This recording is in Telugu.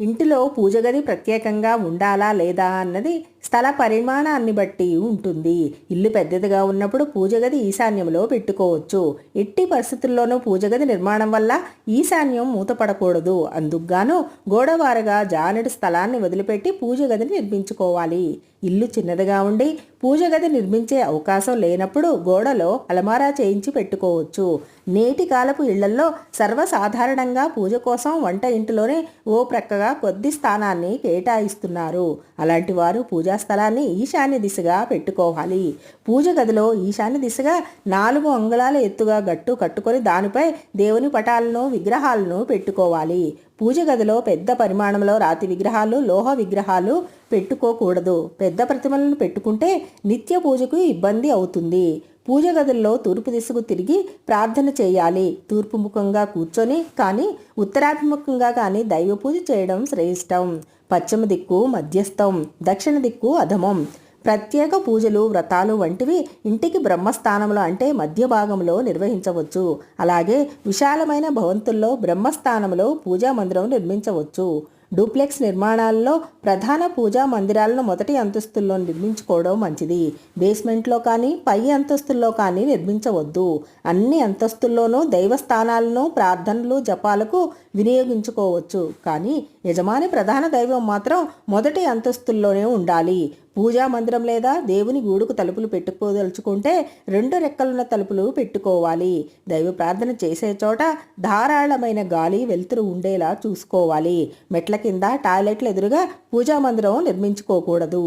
ఇంటిలో పూజ గది ప్రత్యేకంగా ఉండాలా లేదా అన్నది స్థల పరిమాణాన్ని బట్టి ఉంటుంది. ఇల్లు పెద్దదిగా ఉన్నప్పుడు పూజ గది ఈశాన్యంలో పెట్టుకోవచ్చు. ఎట్టి పరిస్థితుల్లోనూ పూజ గది నిర్మాణం వల్ల ఈశాన్యం మూతపడకూడదు. అందుకుగాను గోడవారగా జానెడు స్థలాన్ని వదిలిపెట్టి పూజ గదిని నిర్మించుకోవాలి. ఇల్లు చిన్నదిగా ఉండి పూజ గది నిర్మించే అవకాశం లేనప్పుడు గోడలో అలమారా చేయించి పెట్టుకోవచ్చు. నేటి కాలపు ఇళ్ళల్లో సర్వసాధారణంగా పూజ కోసం వంట ఇంటిలోనే ఓ ప్రక్కగా కొద్ది స్థానాన్ని కేటాయిస్తున్నారు. అలాంటి వారు పూజా స్థలాన్ని ఈశాన్య దిశగా పెట్టుకోవాలి. పూజ గదిలో ఈశాన్య దిశగా నాలుగు అంగుళాల ఎత్తుగా గట్టు కట్టుకొని దానిపై దేవుని పటాలను విగ్రహాలను పెట్టుకోవాలి. పూజ గదిలో పెద్ద పరిమాణంలో రాతి విగ్రహాలు లోహ విగ్రహాలు పెట్టుకోకూడదు. పెద్ద ప్రతిమలను పెట్టుకుంటే నిత్య పూజకు ఇబ్బంది అవుతుంది. పూజ గదుల్లో తూర్పు దిశకు తిరిగి ప్రార్థన చేయాలి. తూర్పు ముఖంగా కూర్చొని కానీ ఉత్తరాభిముఖంగా కానీ దైవ పూజ చేయడం శ్రేష్టం. పశ్చిమ దిక్కు మధ్యస్థం దక్షిణ దిక్కు అధమం. ప్రత్యేక పూజలు వ్రతాలు వంటివి ఇంటికి బ్రహ్మస్థానంలో అంటే మధ్య భాగంలో నిర్వహించవచ్చు. అలాగే విశాలమైన భవంతుల్లో బ్రహ్మస్థానంలో పూజా మందిరం నిర్మించవచ్చు. డూప్లెక్స్ నిర్మాణాల్లో ప్రధాన పూజా మందిరాలను మొదటి అంతస్తుల్లో నిర్మించుకోవడం మంచిది. బేస్మెంట్లో కానీ పై అంతస్తుల్లో కానీ నిర్మించవద్దు. అన్ని అంతస్తుల్లోనూ దైవస్థానాలను ప్రార్థనలు జపాలకు వినియోగించుకోవచ్చు. కానీ యజమాని ప్రధాన దైవం మాత్రం మొదటి అంతస్తుల్లోనే ఉండాలి. పూజా మందిరం లేదా దేవుని గూడుకు తలుపులు పెట్టుకోదలుచుకుంటే రెండు రెక్కలున్న తలుపులు పెట్టుకోవాలి. దైవ ప్రార్థన చేసే చోట ధారాళమైన గాలి వెలుతురు ఉండేలా చూసుకోవాలి. మెట్ల కింద టాయిలెట్ల ఎదురుగా పూజా మందిరం నిర్మించుకోకూడదు.